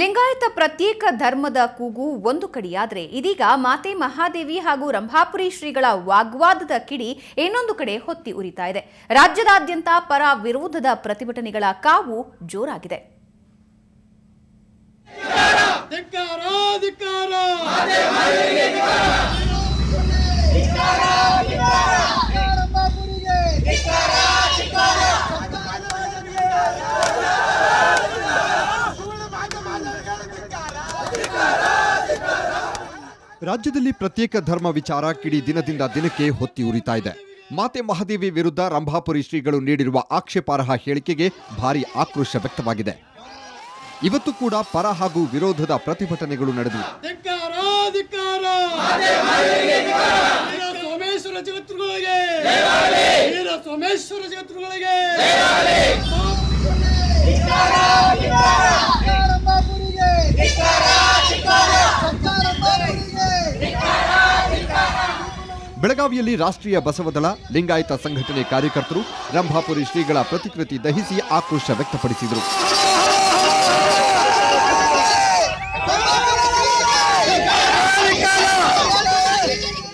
ಲಿಂಗಾಯತ ಪ್ರತ್ಯೇಕ ಧರ್ಮದ ಕೂಗು ಒಂದು ಕಡೆಯಾದರೆ ಇದೀಗ ಮಾತೆ ಮಹಾದೇವಿ ಹಾಗೂ ರಂಭಾಪುರಿ ಶ್ರೀಗಳ ವಾಗ್ವಾದದ ಕಿಡಿ ಇನ್ನೊಂದು ಕಡೆ ಹೊತ್ತಿ ಉರಿತಾ ಇದೆ. ರಾಜ್ಯದಾದ್ಯಂತ ಪರ ವಿರೋಧದ ಪ್ರತಿಭಟನೆಗಳ ಕಾವು ಜೋರಾಗಿದೆ. ಧಿಕ್ಕಾರ ಧಿಕ್ಕಾರ ರಾಜ್ಯದಲ್ಲಿ ಪ್ರತ್ಯೇಕ ಧರ್ಮ ವಿಚಾರ ಕಿಡಿ ದಿನದಿಂದ ದಿನಕ್ಕೆ ಹೊತ್ತಿ ಉರಿತಾ ಇದೆ. ಮಾತೆ ಮಹಾದೇವಿ ವಿರುದ್ಧ ರಂಭಾಪುರಿ ಶ್ರೀಗಳು ನೀಡಿರುವ ಆಕ್ಷೇಪಾರ್ಹ ಹೇಳಿಕೆಗೆ ಭಾರಿ ಆಕ್ರೋಶ ವ್ಯಕ್ತವಾಗಿದೆ. ಇವತ್ತು ಕೂಡ ಪರ ಹಾಗೂ ವಿರೋಧದ ಪ್ರತಿಭಟನೆಗಳು ನಡೆದಿವೆ. ಸೋಮೇಶ್ವರ ಜಗತ್ತುಗಳಿಗೆ ವೀರ ಸೋಮೇಶ್ವರ ಜಗತ್ತುಗಳಿಗೆ ಬೆಳಗಾವಿಯಲ್ಲಿ ರಾಷ್ಟ್ರೀಯ ಬಸವದಳ ಲಿಂಗಾಯತ ಸಂಘಟನೆ ಕಾರ್ಯಕರ್ತರು ರಂಭಾಪುರಿ ಶ್ರೀಗಳ ಪ್ರತಿಕೃತಿ ದಹಿಸಿ ಆಕ್ರೋಶ ವ್ಯಕ್ತಪಡಿಸಿದರು.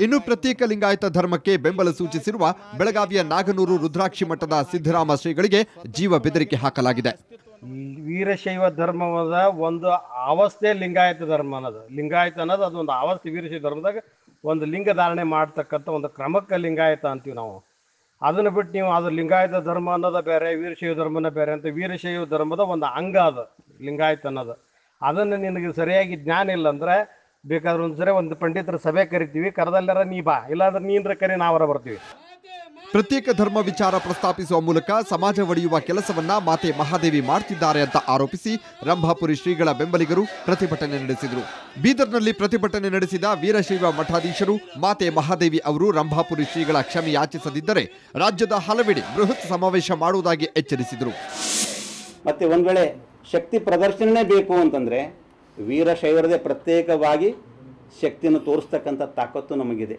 ಇನ್ನು ಪ್ರತ್ಯೇಕ ಲಿಂಗಾಯತ ಧರ್ಮಕ್ಕೆ ಬೆಂಬಲ ಸೂಚಿಸಿರುವ ಬೆಳಗಾವಿಯ ನಾಗನೂರು ರುದ್ರಾಕ್ಷಿ ಮಠದ ಸಿದ್ದರಾಮ ಶ್ರೀಗಳಿಗೆ ಜೀವ ಬೆದರಿಕೆ ಹಾಕಲಾಗಿದೆ. ವೀರಶೈವ ಧರ್ಮದ ಒಂದು ಅವಸ್ಥೆ ಲಿಂಗಾಯತ ಧರ್ಮ ಅನ್ನೋದು. ಲಿಂಗಾಯತ ಅನ್ನೋದು ಅದೊಂದು ಅವಸ್ಥೆ ವೀರಶೈವ ಧರ್ಮದಾಗ ಒಂದು ಲಿಂಗ ಧಾರಣೆ ಮಾಡ್ತಕ್ಕಂಥ ಒಂದು ಕ್ರಮಕ್ಕೆ ಲಿಂಗಾಯತ ಅಂತೀವಿ ನಾವು. ಅದನ್ನು ಬಿಟ್ಟು ನೀವು ಅದು ಲಿಂಗಾಯತ ಧರ್ಮ ಅನ್ನೋದ ಬೇರೆ, ವೀರಶೈವ ಧರ್ಮನ ಬೇರೆ ಅಂತ ವೀರಶೈವ ಧರ್ಮದ ಒಂದು ಅಂಗ ಅದು ಲಿಂಗಾಯತ ಅನ್ನೋದು. ಅದನ್ನು ನಿನಗೆ ಸರಿಯಾಗಿ ಜ್ಞಾನ ಇಲ್ಲ ಅಂದರೆ ಬೇಕಾದ್ರೆ ಒಂದು ಸರಿ ಒಂದು ಪಂಡಿತರ ಸಭೆ ಕರಿತೀವಿ, ಕರೆದಲ್ಲರ ನೀ ಬಾ, ಇಲ್ಲಾಂದ್ರೆ ನೀನ್ರ ಕರಿ ನಾವರ ಬರ್ತೀವಿ. ಪ್ರತ್ಯೇಕ ಧರ್ಮ ವಿಚಾರ ಪ್ರಸ್ತಾಪಿಸುವ ಮೂಲಕ ಸಮಾಜ ಒಡೆಯುವ ಕೆಲಸವನ್ನ ಮಾತೆ ಮಹಾದೇವಿ ಮಾಡ್ತಿದ್ದಾರೆ ಅಂತ ಆರೋಪಿಸಿ ರಂಭಾಪುರಿ ಶ್ರೀಗಳ ಬೆಂಬಲಿಗರು ಪ್ರತಿಭಟನೆ ನಡೆಸಿದರು. ಬೀದರ್ನಲ್ಲಿ ಪ್ರತಿಭಟನೆ ನಡೆಸಿದ ವೀರಶೈವ ಮಠಾಧೀಶರು ಮಾತೆ ಮಹಾದೇವಿ ಅವರು ರಂಭಾಪುರಿ ಶ್ರೀಗಳ ಕ್ಷಮೆ ಯಾಚಿಸದಿದ್ದರೆ ರಾಜ್ಯದ ಹಲವೆಡೆ ಬೃಹತ್ ಸಮಾವೇಶ ಮಾಡುವುದಾಗಿ ಎಚ್ಚರಿಸಿದರು. ಮತ್ತೆ ಒಂದು ವೇಳೆ ಶಕ್ತಿ ಪ್ರದರ್ಶನನೇ ಬೇಕು ಅಂತಂದರೆ ವೀರಶೈವರದೇ ಪ್ರತ್ಯೇಕವಾಗಿ ಶಕ್ತಿಯನ್ನು ತೋರಿಸ್ತಕ್ಕಂಥ ತಾಕತ್ತು ನಮಗಿದೆ.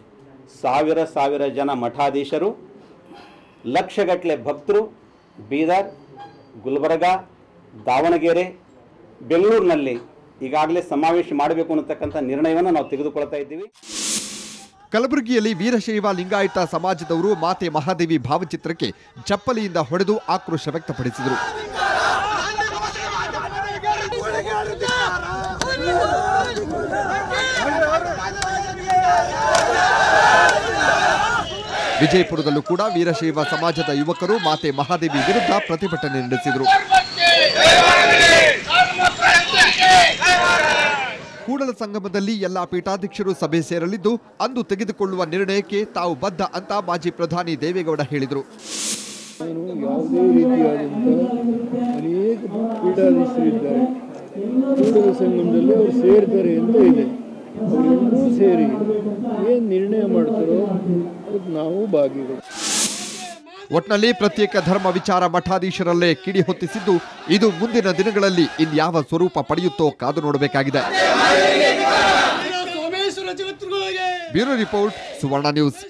ಸಾವಿರ ಸಾವಿರ ಜನ ಮಠಾಧೀಶರು ಲಕ್ಷಗಟ್ಟಲೆ ಭಕ್ತರು ಬೀದರ್ ಗುಲ್ಬರ್ಗ ದಾವಣಗೆರೆ ಬೆಂಗಳೂರಿನಲ್ಲಿ ಈಗಾಗಲೇ ಸಮಾವೇಶ ಮಾಡಬೇಕು ಅನ್ನತಕ್ಕಂಥ ನಿರ್ಣಯವನ್ನು ನಾವು ತೆಗೆದುಕೊಳ್ತಾ ಇದ್ದೀವಿ. ಕಲಬುರಗಿಯಲ್ಲಿ ವೀರಶೈವ ಲಿಂಗಾಯತ ಸಮಾಜದವರು ಮಾತೆ ಮಹಾದೇವಿ ಭಾವಚಿತ್ರಕ್ಕೆ ಚಪ್ಪಲಿಯಿಂದ ಹೊಡೆದು ಆಕ್ರೋಶ ವ್ಯಕ್ತಪಡಿಸಿದರು. ವಿಜಯಪುರದಲ್ಲೂ ಕೂಡ ವೀರಶೈವ ಸಮಾಜದ ಯುವಕರು ಮಾತೆ ಮಹಾದೇವಿ ವಿರುದ್ಧ ಪ್ರತಿಭಟನೆ ನಡೆಸಿದರು. ಕೂಡಲ ಸಂಗಮದಲ್ಲಿ ಎಲ್ಲಾ ಪೀಠಾಧ್ಯಕ್ಷರು ಸಭೆ ಸೇರಲಿದ್ದು, ಅಂದು ತೆಗೆದುಕೊಳ್ಳುವ ನಿರ್ಣಯಕ್ಕೆ ತಾವು ಬದ್ಧ ಅಂತ ಮಾಜಿ ಪ್ರಧಾನಿ ದೇವೇಗೌಡ ಹೇಳಿದರು. ಸೇರ್ತಾರೆ ಅಂತ ಇದೆ. ಸೇರಿ ಏನು ನಿರ್ಣಯ ಮಾಡ್ತಾರೋ ಅದಕ್ಕೆ ನಾವು ಭಾಗಿಗಳು. ಒಟ್ನಲ್ಲಿ ಪ್ರತ್ಯೇಕ ಧರ್ಮ ವಿಚಾರ ಮಠಾಧೀಶರಲ್ಲೇ ಕಿಡಿ ಹೊತ್ತಿಸಿದ್ದು ಇದು ಮುಂದಿನ ದಿನಗಳಲ್ಲಿ ಇನ್ಯಾವ ಸ್ವರೂಪ ಪಡೆಯುತ್ತೋ ಕಾದು ನೋಡಬೇಕಾಗಿದೆ. Bureau report Suvarna news.